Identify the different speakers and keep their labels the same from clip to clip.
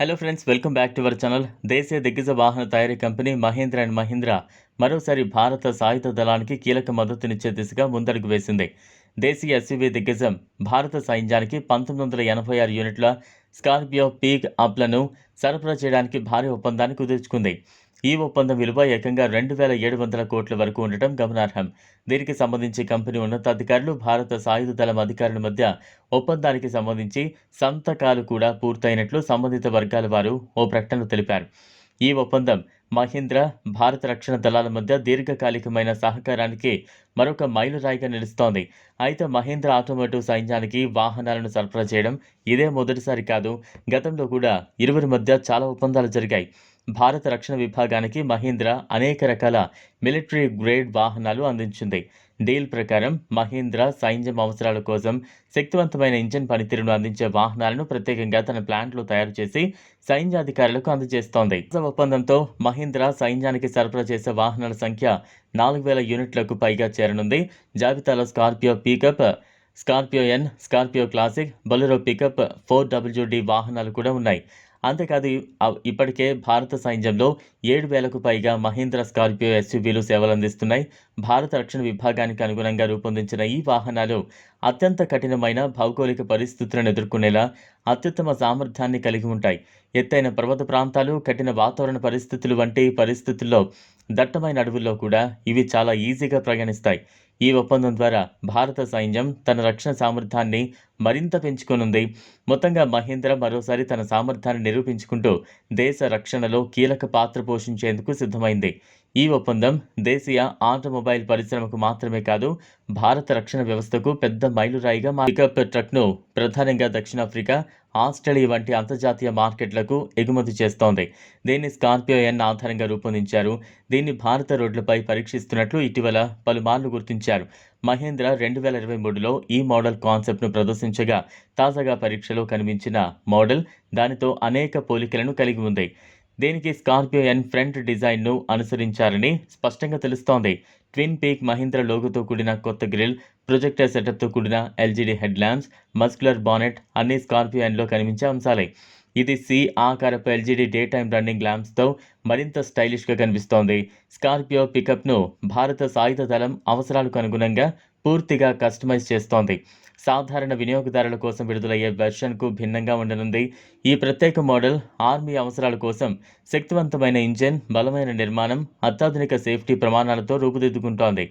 Speaker 1: Hello friends welcome back to our channel దేశీయ దిగ్గజ వాహన తయారీ కంపెనీ మహీంద్ర అండ్ మహీంద్ర మరోసారి భారత సాయుధ దళానికి కీలక మద్దతునిచ్చే దిశగా ముందడుగు వేసింది. దేశీయ ఎస్యూవీ దిగ్గజం భారత సైన్యానికి పంతొమ్మిది వందల ఎనభై ఆరు యూనిట్ల స్కార్పియో పీక్ అప్లను సరఫరా చేయడానికి భారీ ఒప్పందాన్ని కుదుర్చుకుంది. ఈ ఒప్పందం విలువ ఏకంగా రెండు వేల ఏడు వందల కోట్ల వరకు ఉండటం గమనార్హం. దీనికి సంబంధించి కంపెనీ ఉన్నతాధికారులు భారత సాయుధ దళం అధికారుల మధ్య ఒప్పందానికి సంబంధించి సంతకాలు కూడా పూర్తయినట్లు సంబంధిత వర్గాల వారు ఓ ప్రకటనలో తెలిపారు. ఈ ఒప్పందం మహీంద్ర భారత రక్షణ దళాల మధ్య దీర్ఘకాలికమైన సహకారానికి మరొక మైలురాయిగా నిలుస్తోంది. అయితే మహీంద్ర ఆటోమోటివ్ సైన్యానికి వాహనాలను సరఫరా చేయడం ఇదే మొదటిసారి కాదు గతంలో కూడా ఇరువురి మధ్య చాలా ఒప్పందాలు జరిగాయి. భారత రక్షణ విభాగానికి మహీంద్ర అనేక రకాల మిలిటరీ గ్రేడ్ వాహనాలు అందించింది. డీల్ ప్రకారం మహీంద్ర సైన్యం అవసరాల కోసం శక్తివంతమైన ఇంజిన్ పనితీరును అందించే వాహనాలను ప్రత్యేకంగా తన ప్లాంట్లో తయారు చేసి సైన్యాధికారులకు అందజేస్తోంది. ఒప్పందంతో మహీంద్ర సైన్యానికి సరఫరా చేసే వాహనాల సంఖ్య నాలుగు వేల యూనిట్లకు పైగా చేరనుంది. జాబితాలో Scorpio pickup Scorpio N Scorpio Classic Bolero pickup four WD వాహనాలు కూడా ఉన్నాయి. అంతేకాదు ఇప్పటికే భారత సైన్యంలో ఏడు వేలకు పైగా మహీంద్ర స్కార్పియో ఎస్యూవీలు సేవలందిస్తున్నాయి. భారత రక్షణ విభాగానికి అనుగుణంగా రూపొందించిన ఈ వాహనాలు అత్యంత కఠినమైన భౌగోళిక పరిస్థితులను ఎదుర్కొనేలా అత్యుత్తమ సామర్థ్యాన్ని కలిగి ఉంటాయి. ఎత్తైన పర్వత ప్రాంతాలు కఠిన వాతావరణ పరిస్థితులు వంటి పరిస్థితుల్లో దట్టమైన అడవుల్లో కూడా ఇవి చాలా ఈజీగా ప్రయాణిస్తాయి. ఈ ఒప్పందం ద్వారా భారత సైన్యం తన రక్షణ సామర్థ్యాన్ని మరింత పెంచుకోనుంది. మొత్తంగా మహేంద్ర మరోసారి తన సామర్థ్యాన్ని నిరూపించుకుంటూ దేశ రక్షణలో కీలక పాత్ర పోషించేందుకు సిద్ధమైంది. ఈ ఒప్పందం దేశీయ ఆటోమొబైల్ పరిశ్రమకు మాత్రమే కాదు భారత రక్షణ వ్యవస్థకు పెద్ద మైలురాయిగా పికప్ ట్రక్ను ప్రధానంగా దక్షిణాఫ్రికా ఆస్ట్రేలియా వంటి అంతర్జాతీయ మార్కెట్లకు ఎగుమతి చేస్తోంది. దీన్ని స్కార్పియో ఎన్ ఆధారంగా రూపొందించారు. దీన్ని భారత రోడ్లపై పరీక్షిస్తున్నట్లు ఇటీవల పలుమార్లు గుర్తించారు. మహేంద్ర రెండు వేల ఇరవై మూడులో ఈ మోడల్ కాన్సెప్ట్ను ప్రదర్శించగా తాజాగా పరీక్షలో కనిపించిన మోడల్ దానితో అనేక పోలికలను కలిగి ఉంది. దీనికి స్కార్పియో ఎన్ ఫ్రంట్ డిజైన్ను అనుసరించారని స్పష్టంగా తెలుస్తోంది. ట్విన్ పీక్ మహీంద్ర లోగోతో కూడిన కొత్త గ్రిల్ ప్రొజెక్టర్ సెటప్తో కూడిన LED head lamps muscular bonnet అన్ని స్కార్పియో కనిపించే అంశాలే. ఇది సి ఆకారపు ఎల్జీడీ డే టైమ్ రన్నింగ్ ల్యాంప్స్తో మరింత స్టైలిష్గా కనిపిస్తోంది. స్కార్పియో పికప్ను భారత సాయుధ దళం అవసరాలకు అనుగుణంగా పూర్తిగా కస్టమైజ్ చేస్తోంది. సాధారణ వినియోగదారుల కోసం విడుదలయ్యే వెర్షన్కు భిన్నంగా ఉండనుంది. ఈ ప్రత్యేక మోడల్ ఆర్మీ అవసరాల కోసం శక్తివంతమైన ఇంజిన్ బలమైన నిర్మాణం అత్యాధునిక సేఫ్టీ ప్రమాణాలతో రూపుదిద్దుకుంటోంది.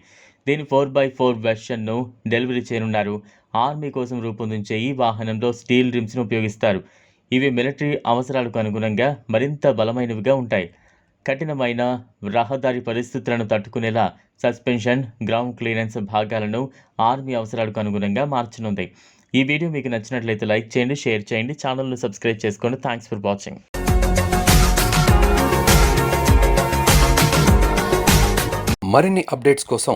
Speaker 1: దీని ఫోర్ బై ఫోర్ వెర్షన్ను డెలివరీ చేయనున్నారు. ఆర్మీ కోసం రూపొందించే ఈ వాహనంలో స్టీల్ రిమ్స్ను ఉపయోగిస్తారు. ఇవి మిలిటరీ అవసరాలకు అనుగుణంగా మరింత బలమైనవిగా ఉంటాయి. కఠినమైన రహదారి పరిస్థితులను తట్టుకునేలా సస్పెన్షన్ గ్రౌండ్ క్లియరెన్స్ భాగాలను ఆర్మీ అవసరాలకు అనుగుణంగా మార్చనుంది. ఈ వీడియో మీకు నచ్చినట్లయితే లైక్ చేయండి షేర్ చేయండి ఛానల్ను సబ్స్క్రైబ్ చేసుకోండి. థ్యాంక్స్ ఫర్ వాచింగ్
Speaker 2: మరిన్ని అప్డేట్స్ కోసం